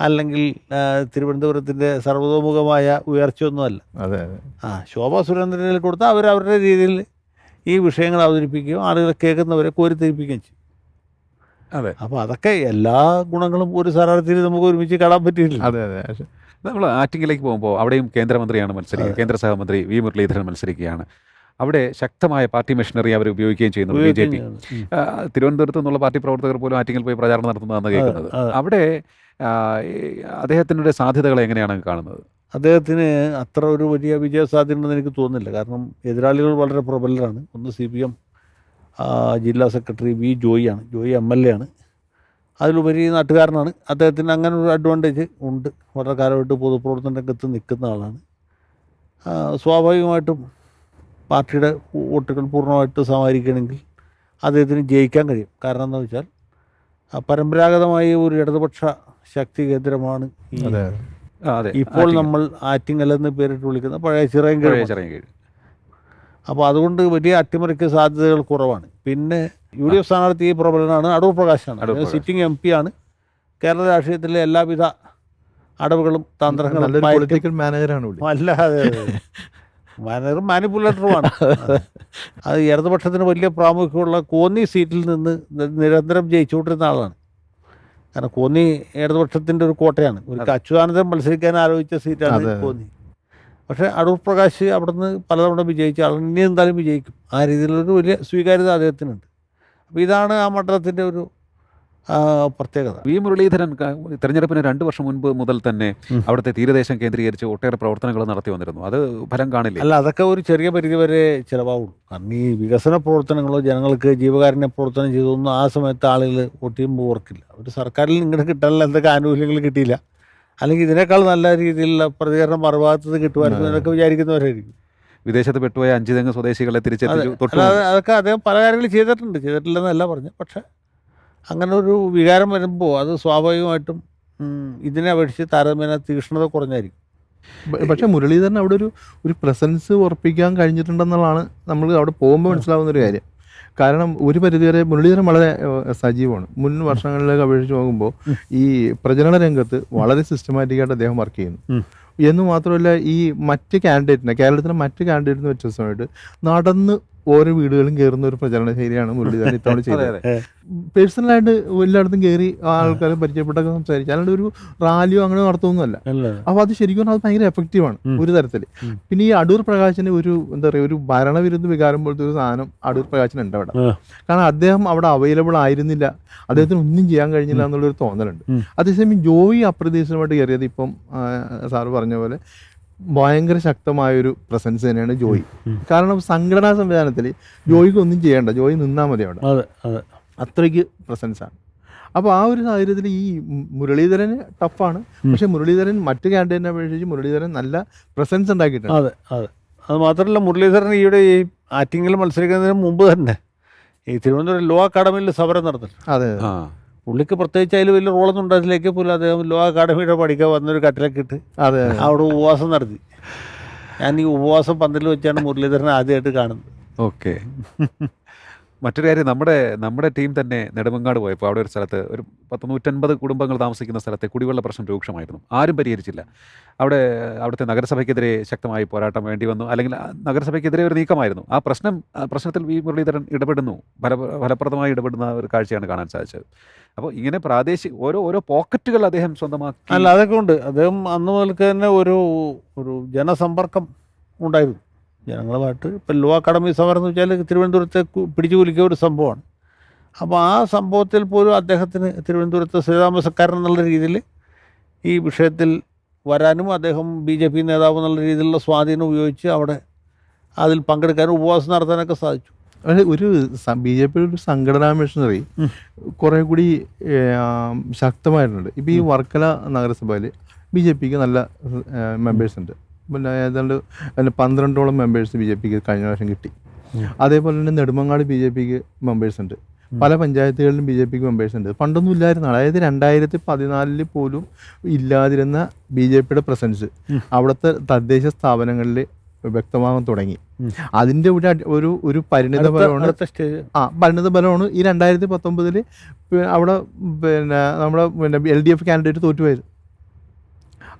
Speaker 2: അല്ലെങ്കിൽ തിരുവനന്തപുരത്തിന്റെ സർവതോമുഖമായ ഉയർച്ചയൊന്നുമല്ല
Speaker 3: അതെ അതെ.
Speaker 2: ആ ശോഭ സുരേന്ദ്രനിൽ കൊടുത്താൽ അവർ അവരുടെ രീതിയിൽ ഈ വിഷയങ്ങൾ അവതരിപ്പിക്കുകയും ആളുകളെ കേൾക്കുന്നവരെ കോരിത്തിരിപ്പിക്കുകയും ചെയ്യും.
Speaker 1: അതെ.
Speaker 2: അപ്പോൾ അതൊക്കെ എല്ലാ ഗുണങ്ങളും ഒരു സ്ഥാനാർത്ഥിയിൽ നമുക്ക് ഒരുമിച്ച് കാണാൻ പറ്റിയില്ല
Speaker 3: അതെ അതെ.
Speaker 1: നമ്മൾ ആറ്റിങ്ങിലേക്ക് പോകുമ്പോൾ അവിടെയും കേന്ദ്രമന്ത്രിയാണ് മത്സരിക്കുക കേന്ദ്ര സഹമന്ത്രി വി മുരളീധരൻ മത്സരിക്കുകയാണ്. അവിടെ ശക്തമായ പാർട്ടി മെഷീനറി അവർ ഉപയോഗിക്കുകയും ചെയ്യുന്നു ബി ജെ പി. തിരുവനന്തപുരത്ത് നിന്നുള്ള പാർട്ടി പ്രവർത്തകർ പോലും ആറ്റിങ്ങിൽ പോയി പ്രചാരണം നടത്തുന്നതാണ് കേൾക്കുന്നത്. അവിടെ അദ്ദേഹത്തിന്റെ സാധ്യതകൾ എങ്ങനെയാണ് കാണുന്നത്?
Speaker 2: അദ്ദേഹത്തിന് അത്ര ഒരു വലിയ വിജയ സാധ്യതയുണ്ടെന്ന് എനിക്ക് തോന്നുന്നില്ല. കാരണം എതിരാളികൾ വളരെ പ്രബലരാണ്. ഒന്ന് സി പി എം ജില്ലാ സെക്രട്ടറി വി ജോയിയാണ്. ജോയി എം എൽ എ ആണ്. അതിലുപരി നാട്ടുകാരനാണ്. അദ്ദേഹത്തിന് അങ്ങനെ ഒരു അഡ്വാന്റേജ് ഉണ്ട്. വളരെ കാലമായിട്ട് പൊതുപ്രവർത്തന രംഗത്ത് നിൽക്കുന്ന ആളാണ്. സ്വാഭാവികമായിട്ടും പാർട്ടിയുടെ വോട്ടുകൾ പൂർണമായിട്ട് സമാഹരിക്കണമെങ്കിൽ അദ്ദേഹത്തിന് ജയിക്കാൻ കഴിയും. കാരണം എന്താ വെച്ചാൽ പരമ്പരാഗതമായി ഒരു ഇടതുപക്ഷ ശക്തി കേന്ദ്രമാണ് ഈ ഇപ്പോൾ നമ്മൾ ആറ്റിങ്ങൽ എന്ന് പേരിട്ട് വിളിക്കുന്ന പഴയ ചിറയും
Speaker 1: പഴയ കീഴ്
Speaker 2: അപ്പോൾ അതുകൊണ്ട് വലിയ അട്ടിമറിക്ക് സാധ്യതകൾ കുറവാണ്. പിന്നെ യു ഡി എഫ് സ്ഥാനാർത്ഥി പ്രബലനാണ് അടൂർ പ്രകാശാണ്.
Speaker 1: അടൂർ
Speaker 2: സിറ്റിംഗ് എം പി ആണ്. കേരള രാഷ്ട്രീയത്തിലെ എല്ലാവിധ അടവുകളും തന്ത്രങ്ങളും
Speaker 3: നല്ലൊരു പൊളിറ്റിക്കൽ മാനേജറാണ് അല്ല
Speaker 2: അല്ലാതെ മാനറും മാനിപ്പുലേറ്ററുമാണ് അത് ഇടതുപക്ഷത്തിന് വലിയ പ്രാമുഖ്യമുള്ള കോന്നി സീറ്റിൽ നിന്ന് നിരന്തരം ജയിച്ചുകൊണ്ടിരുന്ന ആളാണ്. കാരണം കോന്നി ഇടതുപക്ഷത്തിന്റെ ഒരു കോട്ടയാണ്. ഒരു. അച്യുതാനന്ദൻ മത്സരിക്കാൻ ആലോചിച്ച സീറ്റാണ്. കോന്നി. പക്ഷേ അടൂർ പ്രകാശ് അവിടുന്ന് പലതവണ വിജയിച്ച. ആളാണ് ഇനി എന്തായാലും വിജയിക്കും. ആ രീതിയിലൊരു വലിയ സ്വീകാര്യത അദ്ദേഹത്തിനുണ്ട്. അപ്പോൾ ഇതാണ് ആ മണ്ഡലത്തിന്റെ ഒരു പ്രത്യേകത.
Speaker 1: വി മുരളീധരൻ തെരഞ്ഞെടുപ്പിന് രണ്ട് വർഷം മുൻപ് മുതൽ തന്നെ. അവിടുത്തെ തീരദേശം കേന്ദ്രീകരിച്ച് ഒട്ടേറെ പ്രവർത്തനങ്ങൾ നടത്തി വന്നിരുന്നു. അത് ഫലം കാണില്ല?
Speaker 2: അല്ല അതൊക്കെ ഒരു ചെറിയ പരിധി വരെ ചിലവാകുള്ളൂ. കാരണം ഈ വികസന പ്രവർത്തനങ്ങളോ ജനങ്ങൾക്ക് ജീവകാരുണ്യ പ്രവർത്തനം ചെയ്തൊന്നും ആ സമയത്ത് ആളുകൾ വോട്ട് ചെയ്യുമ്പോൾ ഓർക്കില്ല ഒരു സർക്കാരിൽ ഇങ്ങനെ കിട്ടാനുള്ള എന്തൊക്കെ ആനുകൂല്യങ്ങൾ കിട്ടിയില്ല. അല്ലെങ്കിൽ ഇതിനേക്കാൾ നല്ല രീതിയിലുള്ള പ്രതികരണം മറുഭാഗത്ത് കിട്ടുമായിരുന്നു എന്നൊക്കെ വിചാരിക്കുന്നവരായിരിക്കും.
Speaker 1: വിദേശത്ത് പെട്ടുപോയ അഞ്ചുതെങ്ങ് സ്വദേശികളെ
Speaker 2: തിരിച്ചെത്തി അതൊക്കെ അദ്ദേഹം പല കാര്യങ്ങളും ചെയ്തിട്ടുണ്ട്. ചെയ്തിട്ടില്ലെന്നല്ല പറഞ്ഞു പക്ഷേ അങ്ങനെ ഒരു വികാരം വരുമ്പോൾ അത് സ്വാഭാവികമായിട്ടും ഇതിനെ അപേക്ഷിച്ച് താരതമ്യേന തീക്ഷ്ണത കുറഞ്ഞായിരിക്കും.
Speaker 3: പക്ഷേ പക്ഷെ മുരളീധരൻ അവിടെ ഒരു ഒരു പ്രസൻസ് ഉറപ്പിക്കാൻ കഴിഞ്ഞിട്ടുണ്ടെന്നുള്ളതാണ് നമ്മൾ അവിടെ പോകുമ്പോൾ മനസ്സിലാവുന്ന ഒരു കാര്യം. കാരണം ഒരു പരിധിവരെ മുരളീധരൻ വളരെ സജീവമാണ്. മുൻ വർഷങ്ങളിലേക്ക് അപേക്ഷിച്ച് നോക്കുമ്പോൾ ഈ പ്രചരണ രംഗത്ത് വളരെ സിസ്റ്റമാറ്റിക്കായിട്ട് അദ്ദേഹം വർക്ക് ചെയ്യുന്നു. എന്ന് മാത്രമല്ല ഈ മറ്റ് കാൻഡിഡേറ്റിനെ കേരളത്തിലെ മറ്റ് കാൻഡിഡേറ്റിന് വ്യത്യസ്തമായിട്ട് നടന്ന് ഓരോ വീടുകളും കയറുന്ന ഒരു പ്രചരണ ശൈലിയാണ് മുരളീധരൻ ഇത്തവണ ചെയ്തത്. പേഴ്സണലായിട്ട് എല്ലായിടത്തും കയറി ആൾക്കാരെ പരിചയപ്പെട്ടൊക്കെ സംസാരിച്ചു. അല്ലാണ്ട് ഒരു റാലിയോ അങ്ങനെ നടത്തുന്നതല്ല
Speaker 2: അപ്പൊ
Speaker 3: അപ്പോൾ അത് ശരിക്കും പറഞ്ഞാൽ അത് ഭയങ്കര എഫക്റ്റീവാണ്
Speaker 2: ആണ്
Speaker 3: ഒരു തരത്തിൽ പിന്നെ ഈ അടൂർ പ്രകാശിന് ഒരു എന്താ പറയുക ഒരു ഭരണവിരുദ്ധ വികാരം പോലത്തെ ഒരു സാധനം അടൂർ പ്രകാശിന് ഉണ്ട് അവിടെ കാരണം അദ്ദേഹം അവിടെ അവൈലബിൾ ആയിരുന്നില്ല. അദ്ദേഹത്തിന് ഒന്നും ചെയ്യാൻ കഴിഞ്ഞില്ല എന്നുള്ളൊരു തോന്നലുണ്ട്. അതേസമയം ജോയി അപ്രതീക്ഷിതമായിട്ട് കയറിയത് ഇപ്പം സാറ് പറഞ്ഞ പോലെ ഭയങ്കര ശക്തമായൊരു പ്രസൻസ് തന്നെയാണ് ജോയി. കാരണം സംഘടനാ സംവിധാനത്തിൽ ജോയിക്ക് ഒന്നും ചെയ്യണ്ട ജോയി നിന്നാൽ മതി അവിടെ.
Speaker 2: അതെ അതെ.
Speaker 3: അത്രയ്ക്ക് പ്രസൻസാണ് അപ്പോൾ ആ ഒരു സാഹചര്യത്തിൽ ഈ മുരളീധരൻ ടഫാണ്. പക്ഷെ മുരളീധരൻ മറ്റു ക്യാൻഡിഡേറ്റിനെ അപേക്ഷിച്ച് മുരളീധരൻ നല്ല പ്രസൻസ് ഉണ്ടാക്കിയിട്ടുണ്ട്.
Speaker 2: അതെ അതെ. അത് മാത്രമല്ല മുരളീധരൻ ഈയിടെ ഈ ആറ്റിങ്ങിൽ മത്സരിക്കുന്നതിന് മുമ്പ് തന്നെ ഈ തിരുവനന്തപുരം ലോ അക്കാഡമിയിൽ സമരം നടത്തി
Speaker 3: അതെ
Speaker 2: പുള്ളിക്ക് പ്രത്യേകിച്ച് അതിൽ വലിയ റോളൊന്നും ഉണ്ടായിട്ടില്ലെങ്കിൽ പോലും അദ്ദേഹം ലോ അക്കാഡമിയുടെ പഠിക്കാൻ വന്നൊരു കട്ടിലൊക്കെ ഇട്ട്
Speaker 3: അതെ
Speaker 2: അവിടെ ഉപവാസം നടത്തി. ഞാൻ ഈ ഉപവാസം പന്തലിൽ വെച്ചാണ് മുരളീധരൻ ആദ്യമായിട്ട് കാണുന്നത്.
Speaker 1: ഓക്കെ. മറ്റൊരു കാര്യം നമ്മുടെ നമ്മുടെ ടീം തന്നെ നെടുമങ്ങാട് പോയപ്പോൾ അവിടെ ഒരു സ്ഥലത്ത് ഒരു പത്ത് നൂറ്റൻപത് കുടുംബങ്ങൾ താമസിക്കുന്ന സ്ഥലത്തെ കുടിവെള്ള പ്രശ്നം രൂക്ഷമായിരുന്നു. ആരും പരിഹരിച്ചില്ല. അവിടെ അവിടുത്തെ നഗരസഭയ്ക്കെതിരെ ശക്തമായി പോരാട്ടം വേണ്ടി വന്നു. അല്ലെങ്കിൽ നഗരസഭയ്ക്കെതിരെ ഒരു നീക്കമായിരുന്നു. ആ പ്രശ്നം പ്രശ്നത്തിൽ വി. മുരളീധരൻ ഇടപെടുന്നു. ഫല ഫലപ്രദമായി ഇടപെടുന്ന ഒരു കാഴ്ചയാണ് കാണാൻ സാധിച്ചത്. അപ്പോൾ ഇങ്ങനെ പ്രാദേശിക ഓരോ ഓരോ പോക്കറ്റുകൾ അദ്ദേഹം സ്വന്തമാക്കി
Speaker 2: അല്ല അതൊക്കെ ഉണ്ട്. അദ്ദേഹം അന്ന് മുതൽക്ക് തന്നെ ഒരു ഒരു ജനസമ്പർക്കം ഉണ്ടായിരുന്നു. ജനങ്ങളുമായിട്ട് ഇപ്പം ലോ അക്കാഡമി സമരം എന്ന് വെച്ചാൽ തിരുവനന്തപുരത്തെ പിടിച്ചു കുലിക്കിയ ഒരു സംഭവമാണ്. അപ്പോൾ ആ സംഭവത്തിൽ പോലും അദ്ദേഹത്തിന് തിരുവനന്തപുരത്ത് സ്ഥിരതാമസക്കാരൻ എന്നുള്ള രീതിയിൽ ഈ വിഷയത്തിൽ വരാനും അദ്ദേഹം ബി ജെ പി നേതാവ് എന്നുള്ള രീതിയിലുള്ള സ്വാധീനം ഉപയോഗിച്ച് അവിടെ അതിൽ പങ്കെടുക്കാനും ഉപവാസം നടത്താനൊക്കെ സാധിച്ചു.
Speaker 3: ഒരു ബി ജെ പിയുടെ ഒരു സംഘടനാ മിഷനറി
Speaker 2: കുറേ
Speaker 3: കുറെ കൂടി ശക്തമായിട്ടുണ്ട്. ഇപ്പോൾ ഈ വർക്കല നഗരസഭയിൽ ബി ജെ പിക്ക് നല്ല മെമ്പേഴ്സ് ഉണ്ട്. പിന്നെ ഏതാണ്ട് പിന്നെ പന്ത്രണ്ടോളം മെമ്പേഴ്സ് ബി ജെ പിക്ക് കഴിഞ്ഞ പ്രാവശ്യം കിട്ടി. അതേപോലെ തന്നെ നെടുമങ്ങാട് ബി ജെ പിക്ക് മെമ്പേഴ്സ് ഉണ്ട്. പല പഞ്ചായത്തുകളിലും ബി ജെ പിക്ക് മെമ്പേഴ്സ് ഉണ്ട്. പണ്ടൊന്നും ഇല്ലായിരുന്നു അതായത് രണ്ടായിരത്തി പതിനാലിൽ പോലും ഇല്ലാതിരുന്ന ബി ജെ പിയുടെ പ്രസൻസ്. അവിടുത്തെ തദ്ദേശ സ്ഥാപനങ്ങളിൽ വ്യക്തമാകാൻ തുടങ്ങി. അതിന്റെ ഒരു ഒരു ഒരു പരിണിത ഫലമാണ് ആ പരിണിത ഫലമാണ് ഈ രണ്ടായിരത്തി പത്തൊമ്പതിൽ അവിടെ പിന്നെ നമ്മുടെ പിന്നെ എൽ ഡി എഫ് കാൻഡിഡേറ്റ് തോറ്റുപോയത്.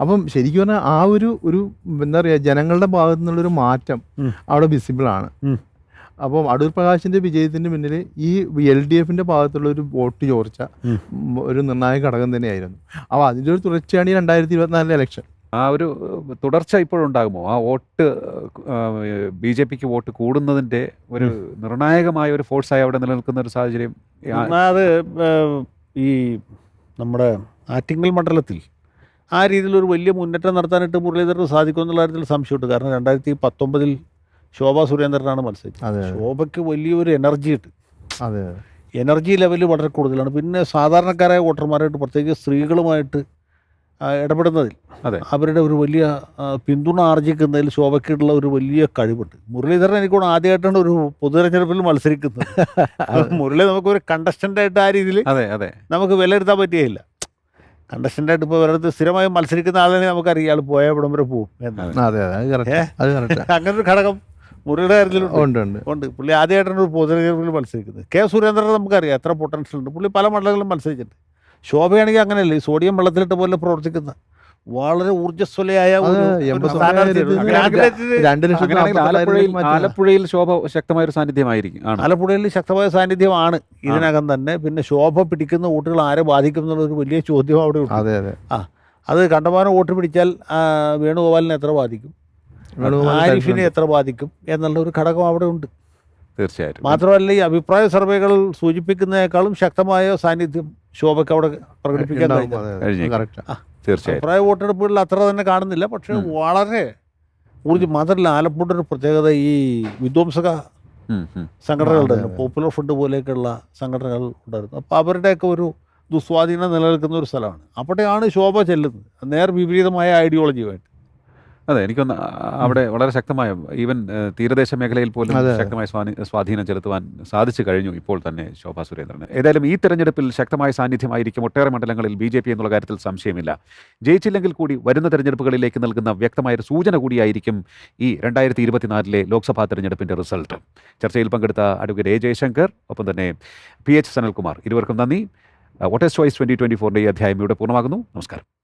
Speaker 3: അപ്പം ശരിക്കും പറഞ്ഞാൽ ആ ഒരു ഒരു എന്താ പറയുക ജനങ്ങളുടെ ഭാഗത്തു നിന്നുള്ളൊരു മാറ്റം അവിടെ വിസിബിൾ ആണ്
Speaker 2: ഉം.
Speaker 3: അപ്പം അടൂർ പ്രകാശിന്റെ വിജയത്തിന്റെ പിന്നിൽ ഈ എൽ ഡി എഫിന്റെ ഭാഗത്തുള്ള ഒരു വോട്ട് ചോർച്ച ഒരു നിർണായക ഘടകം തന്നെയായിരുന്നു. അപ്പോൾ അതിന്റെ ഒരു തുടർച്ചയാണ് ഈ രണ്ടായിരത്തി ഇരുപത്തിനാലിലെ ഇലക്ഷൻ.
Speaker 1: ആ ഒരു തുടർച്ച ഇപ്പോഴുണ്ടാകുമോ ആ വോട്ട് ബി ജെ പിക്ക് വോട്ട് കൂടുന്നതിന്റെ ഒരു നിർണായകമായ ഒരു ഫോഴ്സായി അവിടെ നിലനിൽക്കുന്ന ഒരു സാഹചര്യം
Speaker 2: അത് ഈ നമ്മുടെ ആറ്റിങ്ങൽ മണ്ഡലത്തിൽ ആ രീതിയിലൊരു വലിയ മുന്നേറ്റം നടത്താനായിട്ട് മുരളീധരന് സാധിക്കും എന്നുള്ള കാര്യത്തിൽ സംശയമുണ്ട്. കാരണം രണ്ടായിരത്തി പത്തൊമ്പതിൽ ശോഭാ സുരേന്ദ്രനാണ് മത്സരിച്ചത്. ശോഭയ്ക്ക് വലിയൊരു എനർജി ഉണ്ട്.
Speaker 3: അതെ
Speaker 2: എനർജി ലെവൽ വളരെ കൂടുതലാണ്. പിന്നെ സാധാരണക്കാരായ വോട്ടർമാരായിട്ട് പ്രത്യേകിച്ച് സ്ത്രീകളുമായിട്ട് ഇടപെടുന്നതിൽ
Speaker 1: അതെ.
Speaker 2: അവരുടെ ഒരു വലിയ പിന്തുണ ആർജിക്കുന്നതിൽ ശോഭയ്ക്കുള്ള ഒരു വലിയ കഴിവുണ്ട്. മുരളീധരൻ എനിക്കോട് ആദ്യമായിട്ടാണ് ഒരു പൊതുതെരഞ്ഞെടുപ്പിൽ മത്സരിക്കുന്നത്. മുരളി നമുക്കൊരു കണ്ടസ്റ്റന്റ് ആയിട്ട് ആ രീതിയിൽ
Speaker 1: അതെ അതെ.
Speaker 2: നമുക്ക് വിലയിരുത്താൻ പറ്റിയില്ല കണ്ടസ്റ്റന്റ് ആയിട്ട് ഇപ്പോൾ ഒരിടത്ത് സ്ഥിരമായി മത്സരിക്കുന്ന ആളെ നമുക്കറിയാം. ഇയാൾ പോയ ഇവിടം വരെ
Speaker 3: പോവും എന്നാണ്
Speaker 2: അങ്ങനെ ഒരു ഘടകം മുരളിയുടെ കാര്യത്തിലുണ്ട്.
Speaker 3: ഉണ്ട് ഉണ്ട്.
Speaker 2: പുള്ളി ആദ്യമായിട്ടാണ് ഒരു പൊതുതെരഞ്ഞെടുപ്പിൽ മത്സരിക്കുന്നത്. കെ സുരേന്ദ്രൻ നമുക്കറിയാം. എത്ര പൊട്ടൻഷ്യൽ ഉണ്ട്. പുള്ളി പല മണ്ഡലങ്ങളിലും മത്സരിച്ചിട്ടുണ്ട്. ശോഭയാണെങ്കിൽ അങ്ങനെയല്ല? ഈ സോഡിയം വെള്ളത്തിലിട്ട് പോലെ പ്രവർത്തിക്കുന്ന വളരെ
Speaker 3: ഊർജസ്വലയായ
Speaker 1: ആലപ്പുഴയിൽ ശോഭ ശക്തമായ ഒരു സാന്നിധ്യമായിരിക്കും
Speaker 2: ആലപ്പുഴയിൽ ശക്തമായ സാന്നിധ്യമാണ് ഇതിനകം തന്നെ. പിന്നെ ശോഭ പിടിക്കുന്ന വോട്ടുകൾ ആരെ ബാധിക്കും എന്നുള്ള ഒരു വലിയ ചോദ്യം അവിടെ ഉണ്ട്.
Speaker 3: അതെ അതെ.
Speaker 2: ആ അത് കണ്ടമാനം വോട്ട് പിടിച്ചാൽ വേണുഗോപാലിനെ എത്ര ബാധിക്കും? ആരിഫിനെ എത്ര ബാധിക്കും എന്നുള്ള ഒരു ഘടകം അവിടെ ഉണ്ട്.
Speaker 1: തീർച്ചയായിട്ടും.
Speaker 2: മാത്രമല്ല ഈ അഭിപ്രായ സർവേകൾ സൂചിപ്പിക്കുന്നതിനേക്കാളും ശക്തമായ സാന്നിധ്യം ശോഭയ്ക്ക് അവിടെ പ്രകടിപ്പിക്കാൻ. കഴിഞ്ഞു
Speaker 1: കഴിഞ്ഞേക്കും.
Speaker 2: അഭിപ്രായ വോട്ടെടുപ്പുകളിൽ അത്ര തന്നെ കാണുന്നില്ല. പക്ഷെ വളരെ ഊർജം മാത്രമല്ല ആലപ്പുഴ ഒരു പ്രത്യേകത ഈ വിധ്വംസക. സംഘടനകളുടെ. പോപ്പുലർ ഫ്രണ്ട് പോലെയൊക്കെയുള്ള സംഘടനകൾ ഉണ്ടായിരുന്നു. അപ്പോൾ അവരുടെയൊക്കെ ഒരു ദുസ്വാധീനം നിലനിൽക്കുന്ന ഒരു സ്ഥലമാണ്. അവിടെയാണ് ശോഭ ചെല്ലുന്നത്. നേർ വിപരീതമായ ഐഡിയോളജിയുമായിട്ട്
Speaker 1: അതെ എനിക്കൊന്ന് അവിടെ വളരെ ശക്തമായ ഈവൻ തീരദേശ മേഖലയിൽ പോലും. ശക്തമായ സ്വാധീനം ചെലുത്തുവാൻ സാധിച്ചു കഴിഞ്ഞു ഇപ്പോൾ തന്നെ ശോഭാ സുരേന്ദ്രന്. ഏതായാലും ഈ തെരഞ്ഞെടുപ്പിൽ ശക്തമായ സാന്നിധ്യമായിരിക്കും ഒട്ടേറെ മണ്ഡലങ്ങളിൽ ബി ജെ പി എന്നുള്ള കാര്യത്തിൽ സംശയമില്ല. ജയിച്ചില്ലെങ്കിൽ കൂടി വരുന്ന തെരഞ്ഞെടുപ്പുകളിലേക്ക് നൽകുന്ന വ്യക്തമായ ഒരു സൂചന കൂടിയായിരിക്കും ഈ രണ്ടായിരത്തി ഇരുപത്തിനാലിലെ ലോക്സഭാ തെരഞ്ഞെടുപ്പിന്റെ റിസൾട്ട്. ചർച്ചയിൽ പങ്കെടുത്ത അഡ്വക്കേറ്റ് എ ജയശങ്കർ ഒപ്പം തന്നെ പി എച്ച് സനൽകുമാർ. ഇരുവർക്കും നന്ദി. വോട്ടേഴ്സ് ചോയ്സ് ട്വന്റി ട്വന്റി ഫോറിന്റെ ഈ അധ്യായം ഇവിടെ പൂർണമാകുന്നു. നമസ്കാരം.